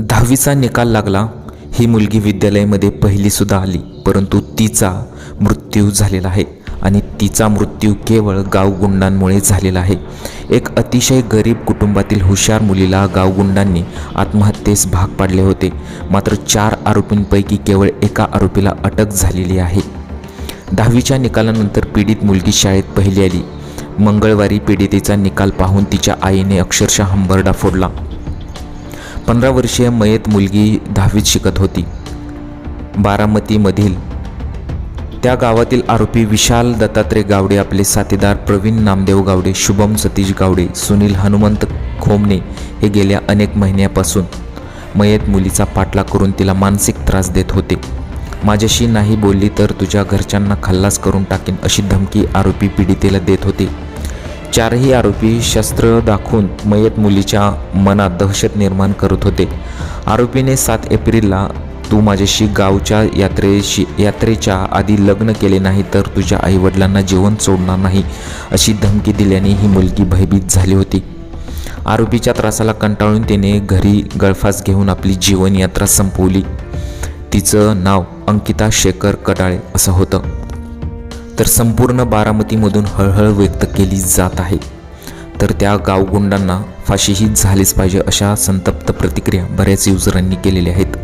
दहावीचा निकाल लागला ही मुलगी विद्यालयामध्ये पहिलीसुद्धा आली परंतु तिचा मृत्यू झालेला आहे आणि तिचा मृत्यू केवळ गावगुंडांमुळे झालेला आहे. एक अतिशय गरीब कुटुंबातील हुशार मुलीला गावगुंडांनी आत्महत्येस भाग पाडले होते. मात्र चार आरोपींपैकी केवळ एका आरोपीला अटक झालेली आहे. दहावीच्या निकालानंतर पीडित मुलगी शाळेत पहिली आली. मंगळवारी पीडितेचा निकाल पाहून तिच्या आईने अक्षरशः हंबरडा फोडला. पंधरा वर्षीय मयत मुलगी दहावीत शिकत होती. बारामतीमधील त्या गावातील आरोपी विशाल दत्तात्रय गावडे आपले साथीदार प्रवीण नामदेव गावडे शुभम सतीश गावडे सुनील हनुमंत खोमणे हे गेल्या अनेक महिन्यापासून मयत मुलीचा पाठलाग करून तिला मानसिक त्रास देत होते. माझ्याशी नाही बोलली तर तुझ्या घरच्यांना खल्लास करून टाकेन अशी धमकी आरोपी पीडितेला देत होते. चारही आरोपी शस्त्र दाखवून मयत मुलीच्या मनात दहशत निर्माण करत होते. आरोपीने सात एप्रिलला तू माझ्याशी गावच्या यात्रेशी यात्रेच्या आधी लग्न केले नाही तर तुझ्या आईवडिलांना जेवण सोडणार नाही अशी धमकी दिल्याने ही मुलगी भयभीत झाली होती. आरोपीच्या त्रासाला कंटाळून तिने घरी गळफास घेऊन आपली जीवनयात्रा संपवली. तिचं नाव अंकिता शेखर कडाळे असं होतं. तर संपूर्ण बारामतीमधून हळहळ व्यक्त केली जात आहे. तर त्या गावगुंडांना फाशीही झालीच पाहिजे अशा संतप्त प्रतिक्रिया बऱ्याच युजरांनी केलेल्या आहेत.